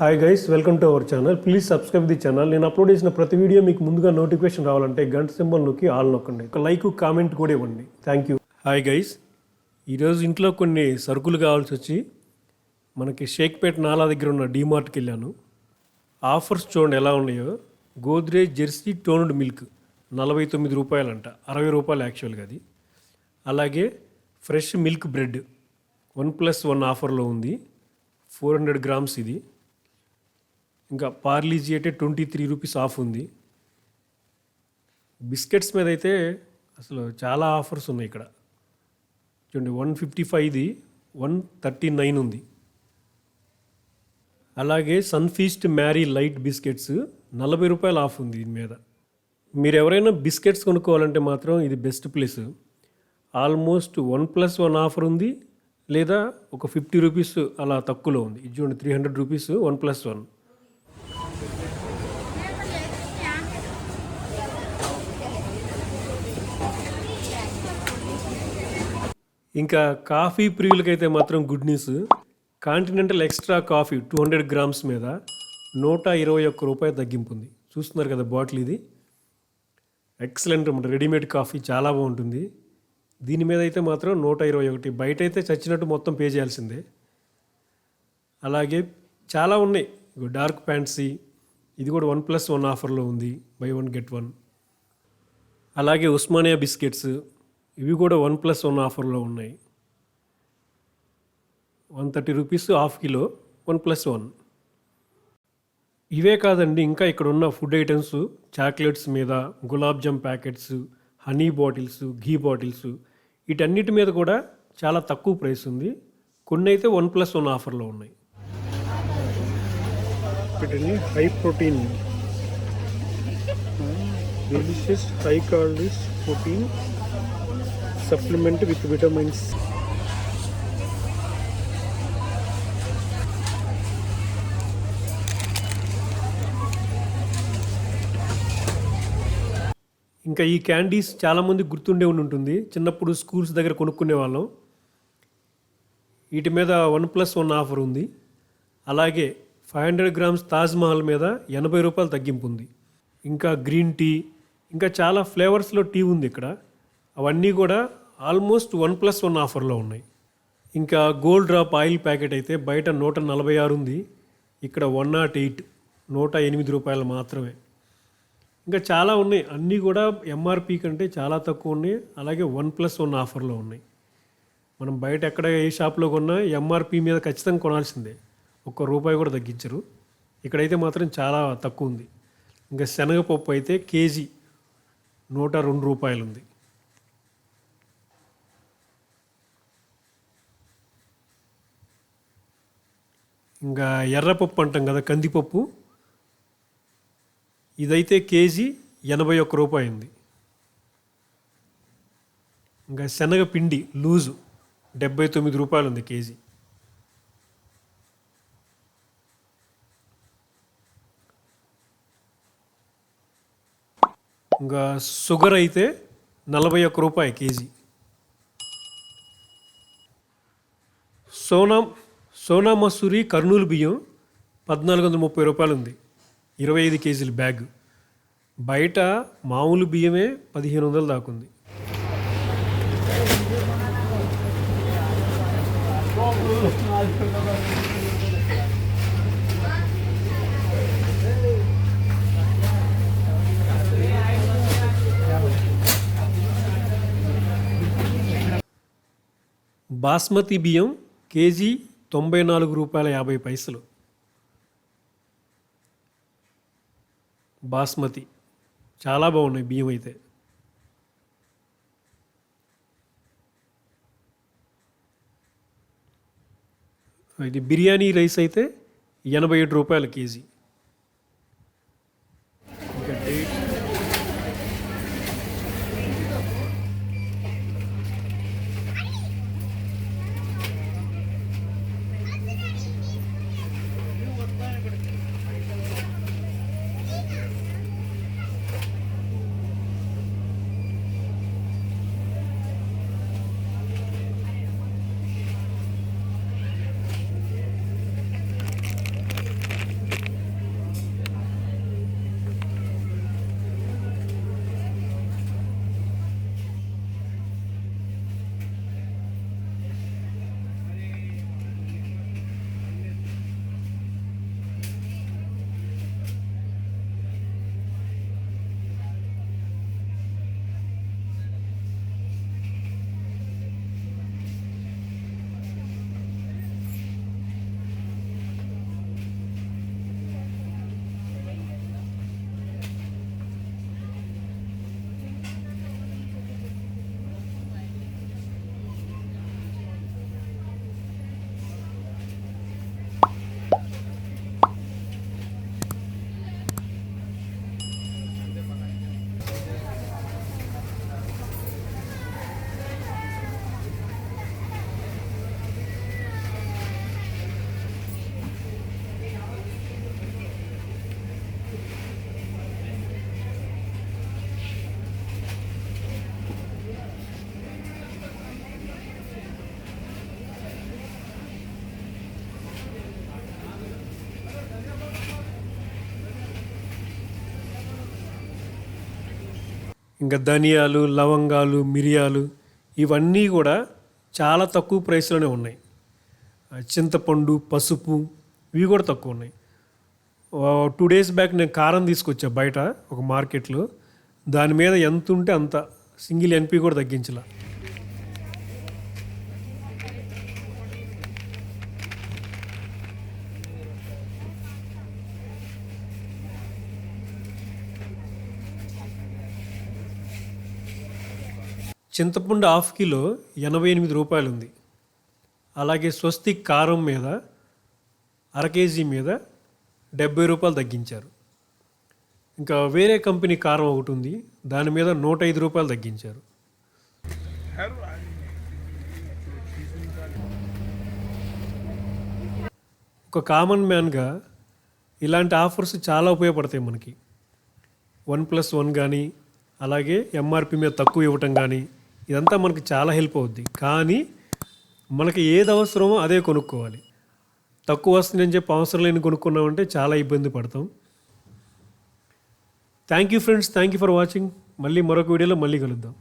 Hi guys welcome to our channel please subscribe the channel నేను upload చేసిన ప్రతి video మీకు ముందుగా నోటిఫికేషన్ రావాలంటే గంట సింబల్ నొక్కి ఆల్ నొక్కండి. ఒక లైక్ కామెంట్ కూడా ఇవ్వండి. థ్యాంక్ యూ హాయ్ గైస్ ఈరోజు ఇంట్లో కొన్ని సరుకులు కావాల్సి వచ్చి మనకి షేక్పేట్ నాలా దగ్గర ఉన్న డీమార్ట్కి వెళ్ళాను. ఆఫర్స్ చూడండి ఎలా ఉన్నాయో. గోద్రేజ్ జెర్సీ టోన్డ్ మిల్క్ నలభై తొమ్మిది రూపాయలంట. అరవై రూపాయలు యాక్చువల్గా అది. అలాగే fresh milk bread one plus one ఆఫర్లో ఉంది. ఫోర్ హండ్రెడ్ గ్రామ్స్ ఇది. ఇంకా పార్లీజీ అయితే ట్వంటీ త్రీ రూపీస్ ఆఫ్ ఉంది. బిస్కెట్స్ మీద అయితే అసలు చాలా ఆఫర్స్ ఉన్నాయి ఇక్కడ. చూడండి వన్ ఫిఫ్టీ ఫైవ్ది వన్ థర్టీ నైన్ ఉంది. అలాగే సన్ఫీస్ట్ మ్యారీ లైట్ బిస్కెట్స్ నలభై రూపాయలు ఆఫ్ ఉంది దీని మీద. మీరు ఎవరైనా బిస్కెట్స్ కొనుక్కోవాలంటే మాత్రం ఇది best place. Almost one plus one offer ఉంది లేదా ఒక ఫిఫ్టీ రూపీస్ అలా తక్కువలో ఉంది. ఇది చూడండి three hundred rupees one plus one. ఇంకా కాఫీ ప్రియులకైతే మాత్రం good news continental extra coffee two hundred grams మీద నూట ఇరవై ఒక్క రూపాయి తగ్గింపు ఉంది. చూస్తున్నారు కదా బాటిల్ ఇది. ఎక్సలెంట్ అనమాట రెడీమేడ్ కాఫీ చాలా బాగుంటుంది. దీని మీద అయితే మాత్రం నూట ఇరవై ఒకటి. బయట అయితే చచ్చినట్టు మొత్తం పే చేయాల్సిందే. అలాగే చాలా ఉన్నాయి. డార్క్ ప్యాంట్సీ ఇది కూడా వన్ ప్లస్ వన్ ఆఫర్లో ఉంది. బై వన్ గెట్ వన్ అలాగే ఉస్మానియా బిస్కెట్స్. ఇవి కూడా వన్ ప్లస్ వన్ ఆఫర్లో ఉన్నాయి. One thirty rupees half kilo one plus one. ఇవే కాదండి ఇంకా ఇక్కడ ఉన్న ఫుడ్ ఐటమ్స్ చాక్లెట్స్ మీద gulab jam packets honey bottles ghee bottles వీటన్నిటి మీద కూడా చాలా తక్కువ ప్రైస్ ఉంది. కొన్ని అయితే వన్ ప్లస్ వన్ ఆఫర్లో ఉన్నాయి. వీటిని high protein delicious high calories protein supplement with vitamins ఇంకా ఈ క్యాండీస్ చాలామంది గుర్తుండే ఉండి ఉంటుంది. చిన్నప్పుడు స్కూల్స్ దగ్గర కొనుక్కునే వాళ్ళం. వీటి మీద వన్ ప్లస్ వన్ ఆఫర్ ఉంది. అలాగే ఫైవ్ హండ్రెడ్ గ్రామ్స్ తాజ్మహల్ మీద ఎనభై రూపాయలు తగ్గింపు ఉంది. ఇంకా గ్రీన్ టీ ఇంకా చాలా ఫ్లేవర్స్లో టీ ఉంది ఇక్కడ. అవన్నీ కూడా ఆల్మోస్ట్ వన్ ప్లస్ వన్ ఆఫర్లో ఉన్నాయి. ఇంకా గోల్డ్ డ్రాప్ ఆయిల్ ప్యాకెట్ అయితే బయట నూట నలభై ఆరు ఉంది. ఇక్కడ వన్ నాట్ ఎయిట్ నూట ఎనిమిది రూపాయలు మాత్రమే. ఇంకా చాలా ఉన్నాయి. అన్నీ కూడా ఎంఆర్పి కంటే చాలా తక్కువ ఉన్నాయి. అలాగే వన్ ప్లస్ వన్ ఆఫర్లో ఉన్నాయి. మనం బయట ఎక్కడ ఏ షాప్లో కొన్నా ఎంఆర్పి మీద ఖచ్చితంగా కొనాల్సిందే. ఒక్క రూపాయి కూడా తగ్గించరు. ఇక్కడైతే మాత్రం చాలా తక్కువ ఉంది. ఇంకా శనగపప్పు అయితే కేజీ నూట రెండు రూపాయలు ఉంది. ఇంకా ఎర్రపప్పు అంటాం కదా కందిపప్పు. ఇదైతే కేజీ ఎనభై ఒక్క రూపాయి ఉంది ఇంకా శనగపిండి లూజు డెబ్బై తొమ్మిది రూపాయలు ఉంది కేజీ. ఇంకా షుగర్ అయితే నలభై ఒక్క రూపాయి కేజీ. సోనా సోనా మసూరి కర్నూలు బియ్యం పద్నాలుగు వందల ముప్పై రూపాయలు ఉంది ఇరవై ఐదు కేజీల బ్యాగ్. బయట మామూలు బియ్యమే పదిహేను వందలు దాకుంది. బాస్మతి బియ్యం కేజీ తొంభై నాలుగు రూపాయల యాభై పైసలు. బాస్మతి. చాలా బాగున్నాయి బియ్యం అయితే. ఇది బిర్యానీ రైస్ అయితే ఎనభై ఏడు రూపాయల కేజీ. ఇంకా ధనియాలు లవంగాలు మిరియాలు ఇవన్నీ కూడా చాలా తక్కువ ప్రైస్లోనే ఉన్నాయి. చింతపండు పసుపు ఇవి కూడా తక్కువ ఉన్నాయి. టూ డేస్ బ్యాక్ నేను కారం తీసుకొచ్చా బయట ఒక మార్కెట్లో. దాని మీద ఎంత ఉంటే అంత సింగిల్ ఎన్పి కూడా తగ్గించలే. చింతపండు హాఫ్ కిలో ఎనభై ఎనిమిది రూపాయలు ఉంది అలాగే స్వస్తిక్ కారం మీద అర కేజీ మీద డెబ్బై రూపాయలు తగ్గించారు. ఇంకా వేరే కంపెనీ కారం ఒకటి ఉంది దాని మీద నూట ఐదు రూపాయలు తగ్గించారు. ఒక కామన్ మ్యాన్గా ఇలాంటి ఆఫర్స్ చాలా ఉపయోగపడతాయి మనకి. వన్ ప్లస్ వన్ కానీ అలాగే ఎంఆర్పి మీద తక్కువ ఇవ్వటం కానీ ఇదంతా మనకి చాలా హెల్ప్ అవుద్ది. కానీ మనకి ఏది అవసరమో అదే కొనుక్కోవాలి. తక్కువ వస్తుందని చెప్పి అవసరం లేని కొనుక్కున్నామంటే చాలా ఇబ్బంది పడతాం. Thank you friends thank you for watching మళ్ళీ మరొక వీడియోలో మళ్ళీ కలుద్దాం.